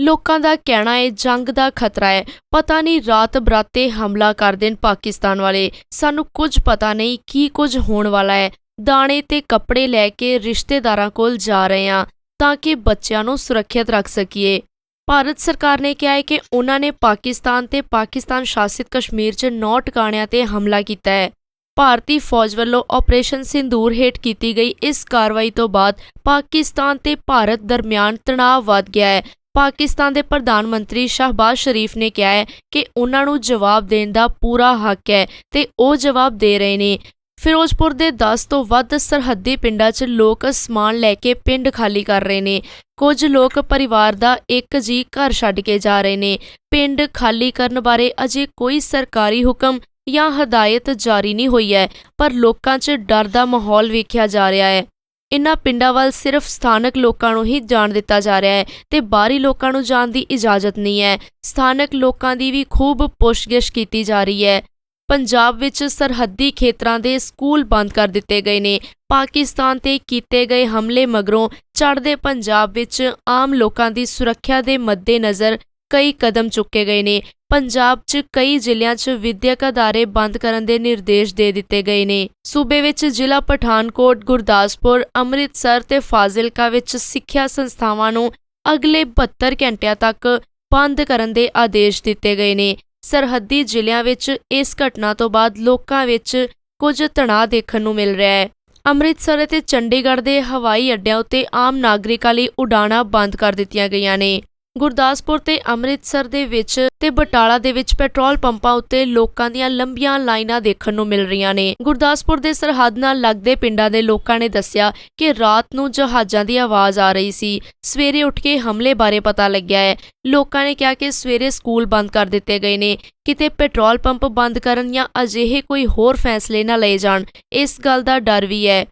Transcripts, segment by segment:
ਲੋਕਾਂ ਦਾ ਕਹਿਣਾ ਹੈ, ਜੰਗ ਦਾ ਖਤਰਾ ਹੈ। ਪਤਾ ਨਹੀਂ, ਰਾਤ ਬਰਾਤੇ ਹਮਲਾ ਕਰ ਦੇਣ ਪਾਕਿਸਤਾਨ ਵਾਲੇ। ਸਾਨੂੰ ਕੁਝ ਪਤਾ ਨਹੀਂ, ਕੀ ਕੁਝ ਹੋਣ ਵਾਲਾ ਹੈ। ਦਾਣੇ ਤੇ ਕੱਪੜੇ ਲੈ ਕੇ ਰਿਸ਼ਤੇਦਾਰਾਂ ਕੋਲ ਜਾ ਰਹੇ ਹਾਂ, ਤਾਂ ਕਿ ਬੱਚਿਆਂ ਨੂੰ ਸੁਰੱਖਿਅਤ ਰੱਖ ਸਕੀਏ। ਭਾਰਤ ਸਰਕਾਰ ਨੇ ਕਿਹਾ ਹੈ ਕਿ ਉਹਨਾਂ ਨੇ ਪਾਕਿਸਤਾਨ ਤੇ ਪਾਕਿਸਤਾਨ ਸ਼ਾਸਿਤ ਕਸ਼ਮੀਰ 'ਚ ਨੌ ਟਿਕਾਣਿਆਂ ਤੇ ਹਮਲਾ ਕੀਤਾ ਹੈ। ਭਾਰਤੀ ਫੌਜ ਵੱਲੋਂ ਆਪਰੇਸ਼ਨ ਸਿੰਦੂਰ ਹੇਠ ਕੀਤੀ ਗਈ। ਇਸ ਕਾਰਵਾਈ ਤੋਂ ਬਾਅਦ ਪਾਕਿਸਤਾਨ ਤੇ ਭਾਰਤ ਦਰਮਿਆਨ ਤਣਾਅ ਵਧ ਗਿਆ ਹੈ। ਪਾਕਿਸਤਾਨ ਦੇ ਪ੍ਰਧਾਨ ਮੰਤਰੀ ਸ਼ਹਬਾਜ਼ ਸ਼ਰੀਫ ਨੇ ਕਿਹਾ ਹੈ ਕਿ ਉਹਨਾਂ ਨੂੰ ਜਵਾਬ ਦੇਣ ਦਾ ਪੂਰਾ ਹੱਕ ਹੈ ਤੇ ਉਹ ਜਵਾਬ ਦੇ ਰਹੇ ਨੇ। ਫਿਰੋਜ਼ਪੁਰ ਦੇ 10 ਤੋਂ ਵੱਧ ਸਰਹੱਦੀ ਪਿੰਡਾਂ 'ਚ ਲੋਕ ਸਮਾਨ ਲੈ ਕੇ ਪਿੰਡ ਖਾਲੀ ਕਰ ਰਹੇ ਨੇ। ਕੁਝ ਲੋਕ ਪਰਿਵਾਰ ਦਾ ਇੱਕ ਜੀ ਘਰ ਛੱਡ ਕੇ ਜਾ ਰਹੇ ਨੇ। ਪਿੰਡ ਖਾਲੀ ਕਰਨ ਬਾਰੇ ਅਜੇ ਕੋਈ ਸਰਕਾਰੀ ਹੁਕਮ ਜਾਂ ਹਦਾਇਤ ਜਾਰੀ ਨਹੀਂ ਹੋਈ ਹੈ, ਪਰ ਲੋਕਾਂ 'ਚ ਡਰ ਦਾ ਮਾਹੌਲ ਵੇਖਿਆ ਜਾ ਰਿਹਾ ਹੈ। ਇਨ੍ਹਾਂ ਪਿੰਡਾਂ ਵੱਲ ਸਿਰਫ ਸਥਾਨਕ ਲੋਕਾਂ ਨੂੰ ਹੀ ਜਾਣ ਦਿੱਤਾ ਜਾ ਰਿਹਾ ਹੈ ਤੇ ਬਾਹਰੀ ਲੋਕਾਂ ਨੂੰ ਜਾਣ ਦੀ ਇਜਾਜ਼ਤ ਨਹੀਂ ਹੈ। ਸਥਾਨਕ ਲੋਕਾਂ ਦੀ ਵੀ ਖੂਬ ਪੁੱਛਗਿੱਛ ਕੀਤੀ ਜਾ ਰਹੀ ਹੈ। ਪੰਜਾਬ ਵਿੱਚ ਸਰਹੱਦੀ ਖੇਤਰਾਂ ਦੇ ਸਕੂਲ ਬੰਦ ਕਰ ਦਿੱਤੇ ਗਏ ਨੇ। ਪਾਕਿਸਤਾਨ ਤੇ ਕੀਤੇ ਗਏ ਹਮਲੇ ਮਗਰੋਂ ਚੜ੍ਹਦੇ ਪੰਜਾਬ ਵਿੱਚ ਆਮ ਲੋਕਾਂ ਦੀ ਸੁਰੱਖਿਆ ਦੇ ਮੱਦੇਨਜ਼ਰ ਕਈ ਕਦਮ ਚੁੱਕੇ ਗਏ ਨੇ। ਪੰਜਾਬ 'ਚ ਕਈ ਜ਼ਿਲ੍ਹਿਆਂ 'ਚ ਵਿਦਿਅਕ ਅਦਾਰੇ ਬੰਦ ਕਰਨ ਦੇ ਨਿਰਦੇਸ਼ ਦੇ ਦਿੱਤੇ ਗਏ ਨੇ। ਸੂਬੇ ਵਿੱਚ ਜ਼ਿਲ੍ਹਾ ਪਠਾਨਕੋਟ, ਗੁਰਦਾਸਪੁਰ, ਅੰਮ੍ਰਿਤਸਰ ਤੇ ਫਾਜ਼ਿਲਕਾ ਵਿੱਚ ਸਿੱਖਿਆ ਸੰਸਥਾਵਾਂ ਨੂੰ ਅਗਲੇ 72 ਘੰਟਿਆਂ ਤੱਕ ਬੰਦ ਕਰਨ ਦੇ ਆਦੇਸ਼ ਦਿੱਤੇ ਗਏ ਨੇ। ਸਰਹੱਦੀ ਜ਼ਿਲ੍ਹਿਆਂ ਵਿੱਚ ਇਸ ਘਟਨਾ ਤੋਂ ਬਾਅਦ ਲੋਕਾਂ ਵਿੱਚ ਕੁਝ ਤਣਾਅ ਦੇਖਣ ਨੂੰ ਮਿਲ ਰਿਹਾ ਹੈ। ਅੰਮ੍ਰਿਤਸਰ ਅਤੇ ਚੰਡੀਗੜ੍ਹ ਦੇ ਹਵਾਈ ਅੱਡਿਆਂ ਉੱਤੇ ਆਮ ਨਾਗਰਿਕਾਂ ਲਈ ਉਡਾਣਾਂ ਬੰਦ ਕਰ ਦਿੱਤੀਆਂ ਗਈਆਂ ਨੇ। ਗੁਰਦਾਸਪੁਰ ਤੇ ਅੰਮ੍ਰਿਤਸਰ ਦੇ ਵਿੱਚ ਤੇ ਬਟਾਲਾ ਦੇ ਵਿੱਚ ਪੈਟਰੋਲ ਪੰਪਾਂ ਉੱਤੇ ਲੋਕਾਂ ਦੀਆਂ ਲੰਬੀਆਂ ਲਾਈਨਾਂ ਦੇਖਣ ਨੂੰ ਮਿਲ ਰਹੀਆਂ ਨੇ। ਗੁਰਦਾਸਪੁਰ ਦੇ ਸਰਹੱਦ ਨਾਲ ਲੱਗਦੇ ਪਿੰਡਾਂ ਦੇ ਲੋਕਾਂ ਨੇ ਦੱਸਿਆ ਕਿ ਰਾਤ ਨੂੰ ਜਹਾਜ਼ਾਂ ਦੀ ਆਵਾਜ਼ ਆ ਰਹੀ ਸੀ। ਸਵੇਰੇ ਉੱਠ ਕੇ ਹਮਲੇ ਬਾਰੇ ਪਤਾ ਲੱਗਿਆ ਹੈ। ਲੋਕਾਂ ਨੇ ਕਿਹਾ ਕਿ ਸਵੇਰੇ ਸਕੂਲ ਬੰਦ ਕਰ ਦਿੱਤੇ ਗਏ ਨੇ। ਕਿਤੇ ਪੈਟਰੋਲ ਪੰਪ ਬੰਦ ਕਰਨ ਜਾਂ ਅਜਿਹੇ ਕੋਈ ਹੋਰ ਫੈਸਲੇ ਨਾ ਲਏ ਜਾਣ, ਇਸ ਗੱਲ ਦਾ ਡਰ ਵੀ ਹੈ।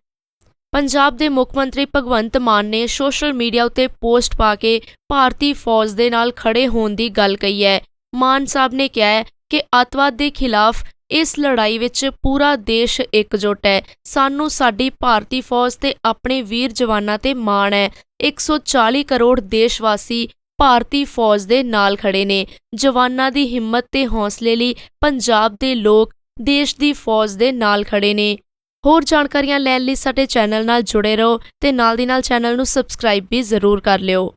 ਪੰਜਾਬ ਦੇ ਮੁੱਖ ਮੰਤਰੀ ਭਗਵੰਤ ਮਾਨ ਨੇ ਸੋਸ਼ਲ ਮੀਡੀਆ ਉੱਤੇ ਪੋਸਟ ਪਾ ਕੇ ਭਾਰਤੀ ਫੌਜ ਦੇ ਨਾਲ ਖੜੇ ਹੋਣ ਦੀ ਗੱਲ ਕਹੀ ਹੈ। ਮਾਨ ਸਾਹਿਬ ਨੇ ਕਿਹਾ ਹੈ ਕਿ ਅੱਤਵਾਦ ਦੇ ਖਿਲਾਫ ਇਸ ਲੜਾਈ ਵਿੱਚ ਪੂਰਾ ਦੇਸ਼ ਇਕਜੁੱਟ ਹੈ। ਸਾਨੂੰ ਸਾਡੀ ਭਾਰਤੀ ਫੌਜ ਤੇ ਆਪਣੇ ਵੀਰ ਜਵਾਨਾਂ ਤੇ ਮਾਣ ਹੈ। 140 ਕਰੋੜ ਦੇਸ਼ ਵਾਸੀ ਭਾਰਤੀ ਫੌਜ ਦੇ ਨਾਲ ਖੜੇ ਨੇ। ਜਵਾਨਾਂ ਦੀ ਹਿੰਮਤ ਤੇ ਹੌਸਲੇ ਲਈ ਪੰਜਾਬ ਦੇ ਲੋਕ ਦੇਸ਼ ਦੀ ਫੌਜ ਦੇ ਨਾਲ ਖੜੇ ਨੇ। ਹੋਰ ਜਾਣਕਾਰੀਆਂ ਲੈਣ ਲਈ ਸਾਡੇ ਚੈਨਲ ਨਾਲ ਜੁੜੇ ਰਹੋ ਤੇ ਨਾਲ ਦੀ ਨਾਲ ਚੈਨਲ ਨੂੰ ਸਬਸਕ੍ਰਾਈਬ ਵੀ ਜ਼ਰੂਰ ਕਰ ਲਿਓ।